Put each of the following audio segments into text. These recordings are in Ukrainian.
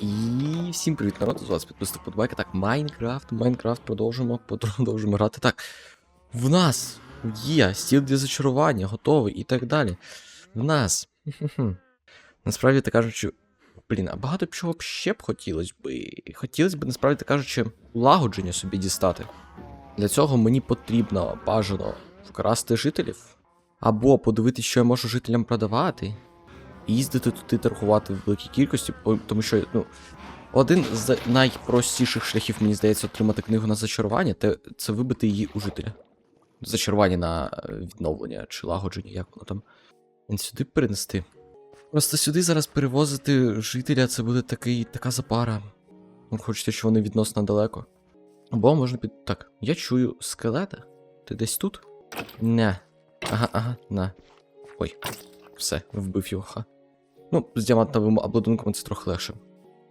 І всім привіт, народ, з вас підписник Подбайка. Так, Майнкрафт, Майнкрафт, продовжимо, продовжимо грати. Так, в нас є стіл для зачарування, готовий і так далі. В нас. Насправді так кажучи, блін, а багато чого б ще б хотілося би. Хотілося б, насправді так кажучи, лагодження собі дістати. Для цього мені потрібно бажано вкрасти жителів, або подивитися, що я можу жителям продавати, їздити туди торгувати в великій кількості, тому що, ну, один з найпростіших шляхів, мені здається, отримати книгу на зачарування, це вибити її у жителя. Зачарування на е, відновлення чи лагодження, як воно там. Сюди перенести. Просто сюди зараз перевозити жителя, це буде такий, така запара. Хочете, що вони відносно далеко. Або можна під. Так, я чую скелета. Ти десь тут? Не. Ага, ага, на. Ой. Все, вбив його. Ну, з діамантовим обладунком це трохи легше.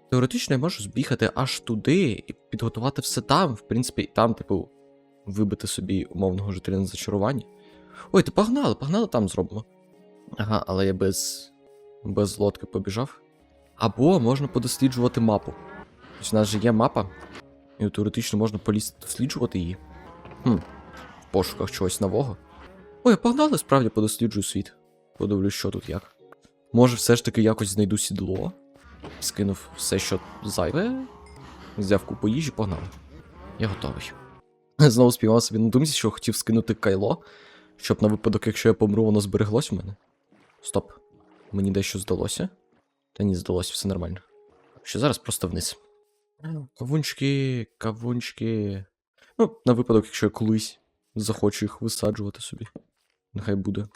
Теоретично я можу збігати аж туди і підготувати все там. В принципі, і там, типу, вибити собі умовного жителя на зачарування. Ой, ти погнали, погнали там зробимо. Ага, але я без. без лодки побіжав. Або можна подосліджувати мапу. Тобто у нас же є мапа, і теоретично можна полізти досліджувати її. Хм, в пошуках чогось нового. Ой, погнали, справді подосліджую світ. Подивлюсь, що тут як. Може, все ж таки якось знайду сідло. Скинув все, що зайве. Взяв купу їжі, погнали. Я готовий. Знову спіймав собі на думці, що хотів скинути кайло, щоб на випадок, якщо я помру, воно збереглось у мене. Стоп. Мені дещо здалося. Та ні, здалося, все нормально. Що зараз просто вниз. Кавунчики, кавунчики. Ну, на випадок, якщо я колись захочу їх висаджувати собі. Нехай буде.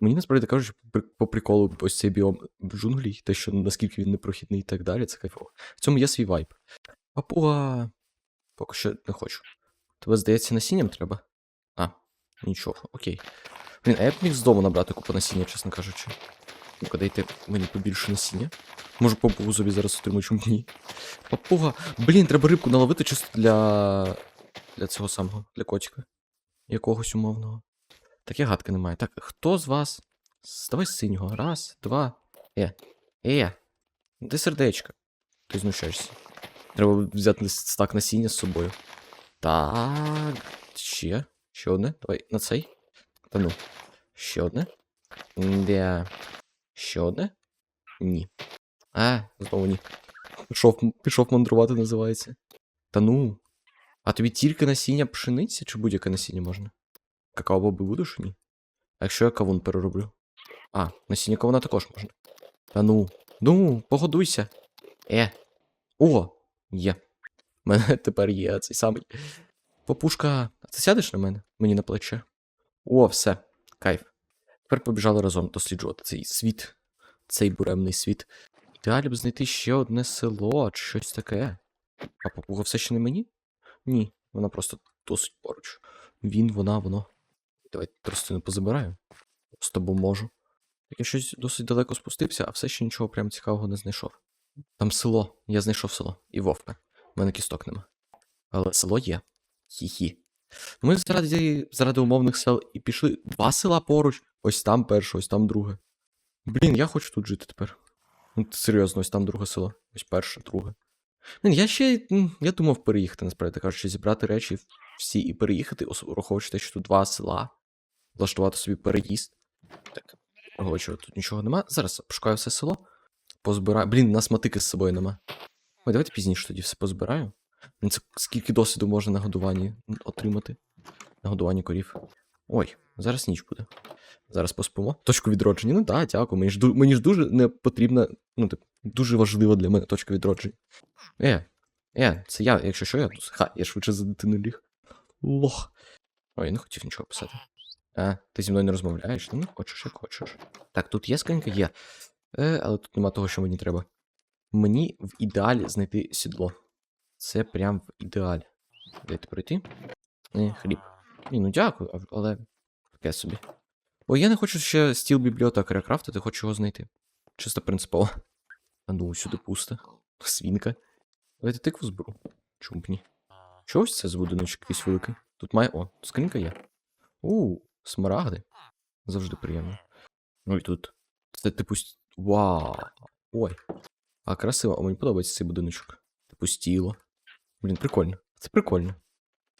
Мені насправді кажуть, по, приколу ось цей біом джунглі, те, що наскільки він непрохідний і так далі, це кайфово. В цьому є свій вайб. Папуга. Поки що не хочу. Тебе, здається, насінням треба? А, нічого, окей. Блін, а я б міг з дому набрати купу насіння, чесно кажучи. Ну-ка, дайте мені побільше насіння. Можу папугу собі зараз отримаю, чому ні. Папуга. Блін, треба рибку наловити чисто для. для цього самого, для котика. Якогось умовного. Таке гадки немає. Так, хто з вас? С- Давай з синього. Раз, два. Е. Е. Де сердечко? Ти знущаєшся. Треба взяти стак насіння з собою. Так. Ще. Ще одне. Давай на цей. Та ну. Ще одне. Де. Ще одне? Ні. А, знову ні. Пішов, пішов мандрувати, називається. Та ну. А тобі тільки насіння пшениці чи будь-яке насіння можна? Какао боби будеш? Ні. А якщо я кавун перероблю? А, насіння кавуна також можна. Та ну. Ну, погодуйся. Е. О! Є. У мене тепер є цей самий. Папушка, а ти сядеш на мене? Мені на плече. О, все. Кайф. Тепер побіжали разом досліджувати цей світ, цей буремний світ. Ідеалі б знайти ще одне село чи щось таке. А папуга все ще не мені? Ні, вона просто досить поруч. Він, вона, воно. Давай тростину позабираю. Просто бо можу. Я щось досить далеко спустився, а все ще нічого прям цікавого не знайшов. Там село. Я знайшов село. І вовка. У мене кісток нема. Але село є. Хі-хі. Ми заради, заради умовних сел і пішли два села поруч. Ось там перше, ось там друге. Блін, я хочу тут жити тепер. Ну, серйозно, ось там друге село. Ось перше, друге. Блін, я ще. Я думав переїхати, насправді кажучи, зібрати речі всі і переїхати, враховуючи те, що тут два села. Влаштувати собі переїзд. Так, враховуючи, тут нічого нема. Зараз пошукаю все село. Позбираю. Блін, у нас мотики з собою нема. Ой, давайте пізніше тоді все позбираю. Ну, Це скільки досвіду можна на годуванні отримати? На годуванні корів. Ой, зараз ніч буде. Зараз поспимо. Точку відродження. Ну так, дякую. Мені ж, мені ж дуже не потрібна, ну так, дуже важлива для мене точка відродження. Е, е, це я, якщо що, я тут. Ха, я швидше за дитину ліг. Лох. Ой, я не хотів нічого писати. А, ти зі мною не розмовляєш? Ну, хочеш, як хочеш. Так, тут є скринька? Є. Е, але тут нема того, що мені треба. Мені в ідеалі знайти сідло. Це прям в ідеалі. Дайте пройти. Е, хліб. Ні, ну дякую, але таке собі. Бо я не хочу ще стіл бібліотекаря крафтити, хочу його знайти. Чисто принципово. А ну, сюди пусто. Свінка. Давайте тикву зберу. Чому б ні? Чогось це з будиночок якийсь великий. Тут має. О, скринька є. У, смарагди. Завжди приємно. Ну і тут. Це типу. Вау. Ой. А, красиво, а мені подобається цей будиночок. Типу стіло. Блін, прикольно. Це прикольно.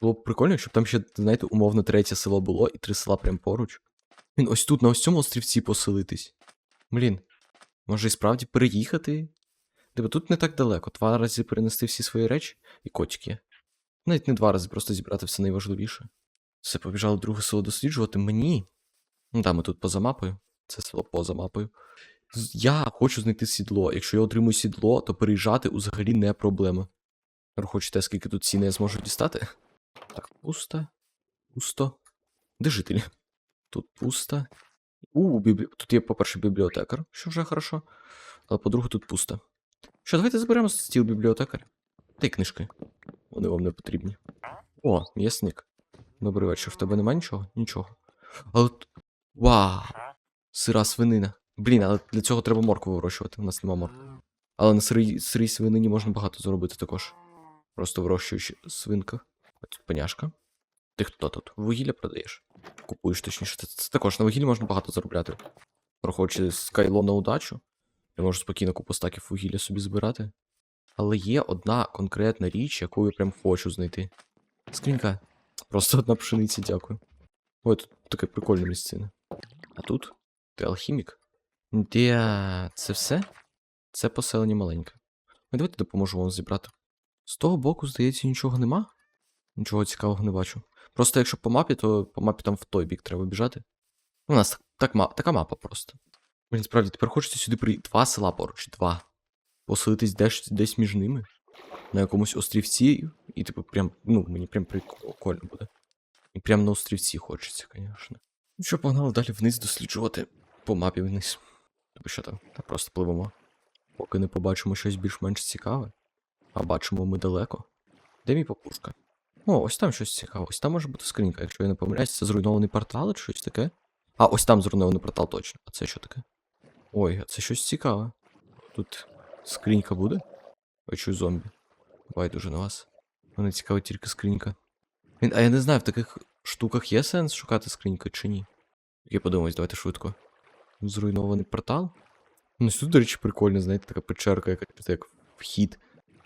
Було б прикольно, якщо б там ще, знаєте, умовно третє село було і три села прям поруч. Блін, ось тут, на ось цьому острівці поселитись. Блін, може і справді переїхати? Типу тут не так далеко. Два рази перенести всі свої речі і котики. Навіть не два рази, просто зібрати все найважливіше. Все, побіжали друге село досліджувати. Мені. Ну да, ми тут поза мапою. Це село поза мапою. Я хочу знайти сідло. Якщо я отримую сідло, то переїжджати взагалі не проблема. Хочете, скільки тут ціни я зможу дістати? Так, пусто. Пусто. Де жителі? Тут пусто. У, біблі... тут є, по-перше, бібліотекар, що вже хорошо. Але по-друге, тут пусто. Що, давайте заберемо стіл бібліотекаря. Та й книжки. Вони вам не потрібні. О, м'ясник. Добрий вечір. В тебе немає нічого? Нічого. Але. Вау! Сира свинина. Блін, але для цього треба моркву вирощувати. У нас нема моркви. Але на сирій, сирій свинині можна багато заробити також. Просто вирощуючи свинка. Ось паняшка. Ти хто тут? Вугілля продаєш? Купуєш точніше. Це, це також на вугіллі можна багато заробляти. Проходячи з кайло на удачу. Я можу спокійно купу стаків вугілля собі збирати. Але є одна конкретна річ, яку я прям хочу знайти. Скрінька. Просто одна пшениця, дякую. Ой, тут таке прикольне місцина. А тут? Ти алхімік? Де це все? Це поселення маленьке. Ну, давайте допоможу вам зібрати. З того боку, здається, нічого нема. Нічого цікавого не бачу. Просто якщо по мапі, то по мапі там в той бік треба біжати. У нас так, так, ма- така мапа просто. Блін, справді, тепер хочеться сюди приїхати. Два села поруч, два. Поселитись десь, десь між ними. На якомусь острівці. І, типу, прям, ну, мені прям прикольно буде. І прям на острівці хочеться, звісно. Ну що, погнали далі вниз досліджувати по мапі вниз. Тобто що там? Та просто пливемо. Поки не побачимо щось більш-менш цікаве. А бачимо ми далеко. Де мій папушка? О, ось там щось цікаве. Ось там може бути скринька, якщо я не помиляюсь, це зруйнований портал чи щось таке. А, ось там зруйнований портал точно. А це що таке? Ой, а це щось цікаве. Тут скринька буде? Ой, чую зомбі. Байдуже на вас. Мене цікавить тільки скринька. Блін, а я не знаю, в таких штуках є сенс шукати скриньки чи ні. Я подумаюсь, давайте швидко. Зруйнований портал? Ну, тут, до речі, прикольно, знаєте, така печерка, яка як вхід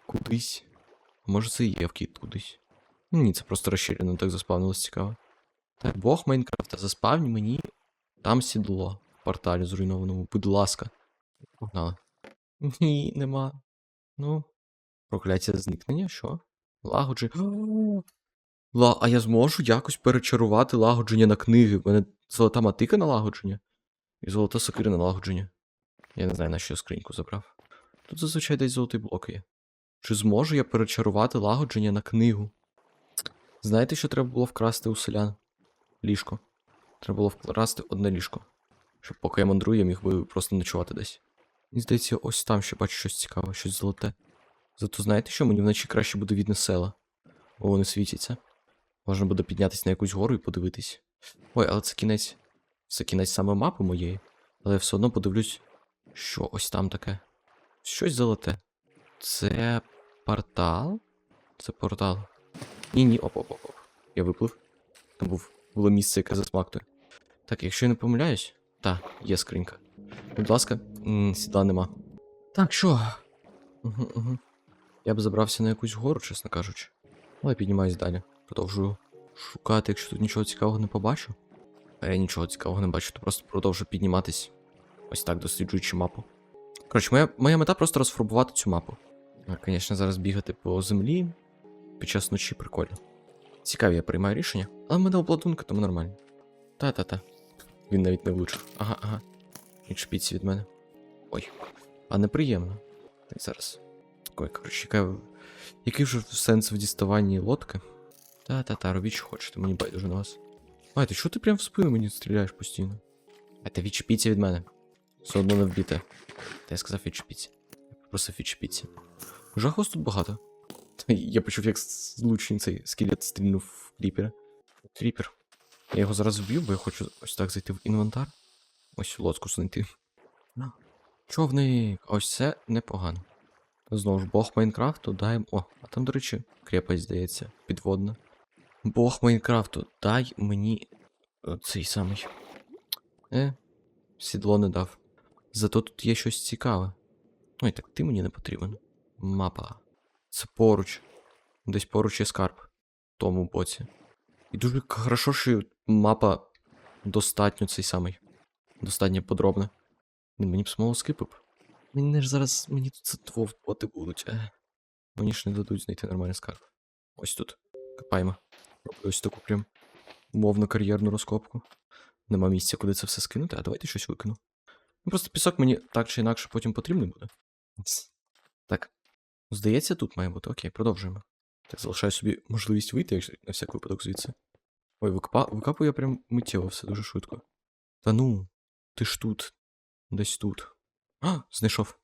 кудись. Може це і є вхід кудись. Ну, Ні, це просто розширено, так заспавнилось цікаво. Так, Бог Майнкрафта, заспавні мені там сідло в порталі зруйнованому, будь ласка. Погнали. Ні, нема. Ну. Прокляття зникнення, що? Лагоджи. Ла... А я зможу якось перечарувати лагодження на книги. У мене золота матика на лагодження. І золота сокира на лагодження. Я не знаю, на що скриньку забрав. Тут зазвичай десь золотий блок є. Чи зможу я перечарувати лагодження на книгу? Знаєте, що треба було вкрасти у селян? Ліжко. Треба було вкрасти одне ліжко. Щоб поки я мандрую, я міг би просто ночувати десь. Мені здається, ось там ще бачу щось цікаве, щось золоте. Зато знаєте що? Мені вночі краще буде видно села. Бо вони світяться. Можна буде піднятися на якусь гору і подивитись. Ой, але це кінець. Це кінець саме мапи моєї. Але я все одно подивлюсь, що ось там таке. Щось золоте. Це портал? Це портал. Ні, ні, оп, оп, оп, оп. Я виплив. Там був, було місце, яке засмактує. Так, якщо я не помиляюсь. Так, є скринька. Будь ласка, сідла нема. Так, що? Угу, угу. Я б забрався на якусь гору, чесно кажучи. Але піднімаюсь далі. Продовжую шукати, якщо тут нічого цікавого не побачу. А я нічого цікавого не бачу, то просто продовжую підніматись. Ось так, досліджуючи мапу. Коротше, моя, моя мета просто розфарбувати цю мапу. Звісно, зараз бігати по землі під час ночі прикольно. Цікаві, я приймаю рішення, але в мене обладунка, тому нормально. Та-та-та. Він навіть не влучив. Ага, ага. Як шпіці від мене. Ой. А неприємно. Так, зараз. Ой, коротше, яка... який вже сенс в діставанні лодки? Та-та-та, робіть, що хочете, мені байдуже на вас. Ай, ти що ти прям в спину мені стріляєш постійно? А ти відчепіться від мене. Все одно не вбіте. Та я сказав відчепіться. Я попросив відчепіться. Жах вас тут багато. Та Я почув, як злучний цей скелет стрільнув в кріпера. Кріпер. Я його зараз вб'ю, бо я хочу ось так зайти в інвентар. Ось лодку знайти. Човник. Ось це непогано. Знову ж Бог Майнкрафту, дай. О, а там, до речі, крепость, здається, підводна. Бог Майнкрафту, дай мені е, цей самий. Е, сідло не дав. Зато тут є щось цікаве. Ой, так ти мені не потрібен. Мапа. Це поруч. Десь поруч є скарб. В тому боці. І дуже хорошо, що мапа достатньо цей самий. Достатньо подробна. Мені б самого скипив. Мені ж зараз. Мені тут це твовпоти будуть. Мені ж не дадуть знайти нормальний скарб. Ось тут. Копаємо. Роблю ось таку прям умовно кар'єрну розкопку. Нема місця, куди це все скинути, а давайте щось викину. Ну просто пісок мені так чи інакше потім потрібний буде. Так. Здається, тут має бути. Окей, продовжуємо. Так, залишаю собі можливість вийти, якщо на всяк випадок звідси. Ой, викапую я прям миттєво все дуже швидко. Та ну, ти ж тут. Десь тут. А, знайшов.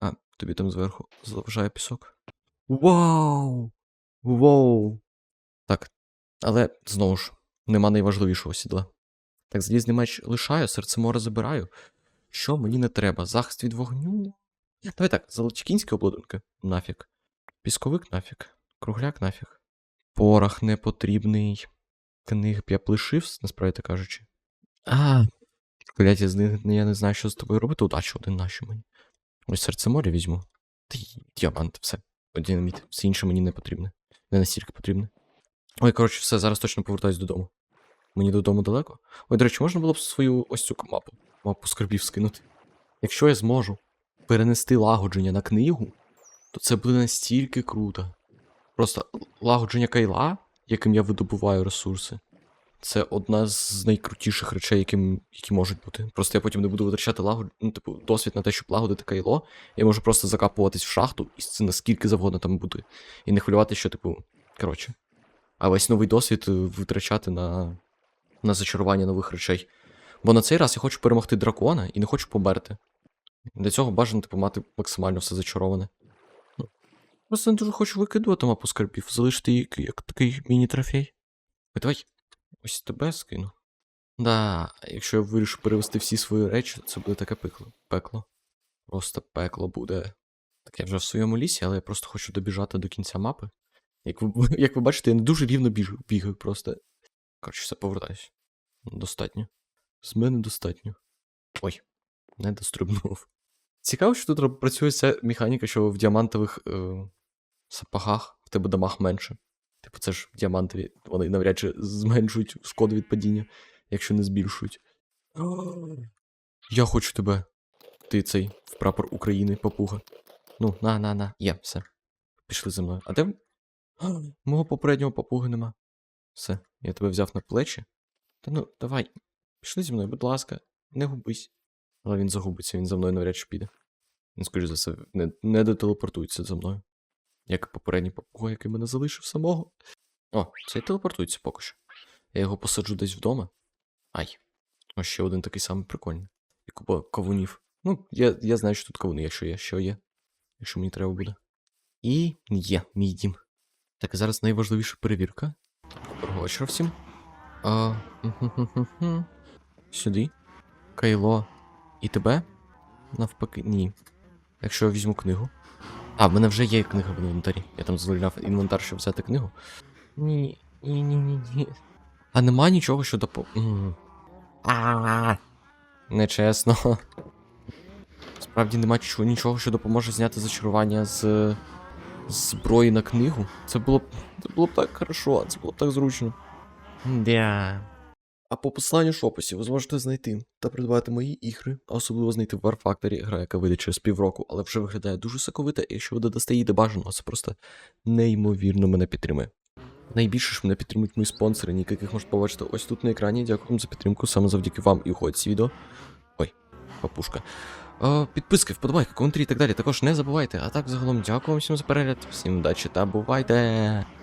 А, тобі там зверху заважає пісок. Вау! Вау! Так. Але знову ж, нема найважливішого сідла. Так, залізний меч лишаю, серце море забираю. Що мені не треба? Захист від вогню. Давай так, золочкінські обладунки. Нафіг. Пісковик нафіг. Кругляк нафіг. Порох не потрібний. Книг б я б насправді кажучи. А. Кляті з них я не знаю, що з тобою робити. Удачі один нащо мені. Ось серце моря візьму. Та діамант, все. Динаміт. Все інше мені не потрібне. Не настільки потрібне. Ой, коротше, все, зараз точно повертаюсь додому. Мені додому далеко. Ой, до речі, можна було б свою ось цю мапу. Мапу скарбів скинути. Якщо я зможу перенести лагодження на книгу, то це буде настільки круто. Просто лагодження кайла, яким я видобуваю ресурси, це одна з найкрутіших речей, яким, які можуть бути. Просто я потім не буду витрачати лагод... ну, типу, досвід на те, щоб лагодити кайло. Я можу просто закапуватись в шахту, і це наскільки завгодно там бути. І не хвилювати, що, типу, коротше. А весь новий досвід е, витрачати на, на зачарування нових речей. Бо на цей раз я хочу перемогти дракона і не хочу померти. Для цього бажано типу, мати максимально все зачароване. Ну, Просто не дуже хочу викидувати мапу скарбів, залишити її як такий міні-трофей. Давай. Ось тебе скину. Да, якщо я вирішу перевести всі свої речі, це буде таке пекло. Пекло. Просто пекло буде. Так я вже в своєму лісі, але я просто хочу добіжати до кінця мапи. Як ви, як ви бачите, я не дуже рівно біжу, бігаю просто. Коротше, все повертаюсь. Достатньо. З мене достатньо. Ой, не дострибнув. Цікаво, що тут працює ця механіка, що в діамантових е, сапогах в тебе дамаг менше. Типу, це ж діамантові, вони навряд чи зменшують шкоду від падіння, якщо не збільшують. Я хочу тебе. Ти цей в прапор України, папуга. Ну, на, на, на. Є, все. Пішли за мною. А де. Мого попереднього папуги нема. Все, я тебе взяв на плечі. Та ну, давай, пішли зі мною, будь ласка, не губись. Але він загубиться, він за мною навряд чи піде. Він, скоріш за все, не, не дотелепортується за мною. Як попередній папуга, який мене залишив самого. О, цей телепортується поки що. Я його посаджу десь вдома. Ай. Ось ще один такий самий прикольний. І купа кавунів. Ну, я, я знаю, що тут кавуни, якщо є, що є. Якщо мені треба буде. І є мій дім. Так, зараз найважливіша перевірка. Доброго вечора всім. А. Сюди. Кайло. І тебе? Навпаки, ні. Якщо я візьму книгу. А, в мене вже є книга в інвентарі. Я там звільняв інвентар, щоб взяти книгу. Ні, ні, ні, ні, ні. А нема нічого, що допо. Нечесно. Справді нема чого- нічого, що допоможе зняти зачарування з зброї на книгу. Це було б. Це було б так хорошо, це було б так зручно. Да. А по посиланню в описі ви зможете знайти та придбати мої ігри, а особливо знайти в War Factory, гра, яка вийде через півроку, але вже виглядає дуже соковита, і якщо ви додасте її до бажаного, це просто неймовірно мене підтримує. Найбільше ж мене підтримують мої спонсори, ніяк яких можете побачити ось тут на екрані. Дякую вам за підтримку, саме завдяки вам і уходить ці відео. Ой, папушка. Е, підписки, вподобайки, коментарі і так далі. Також не забувайте. А так загалом дякую вам всім за перегляд, всім удачі та бувайте!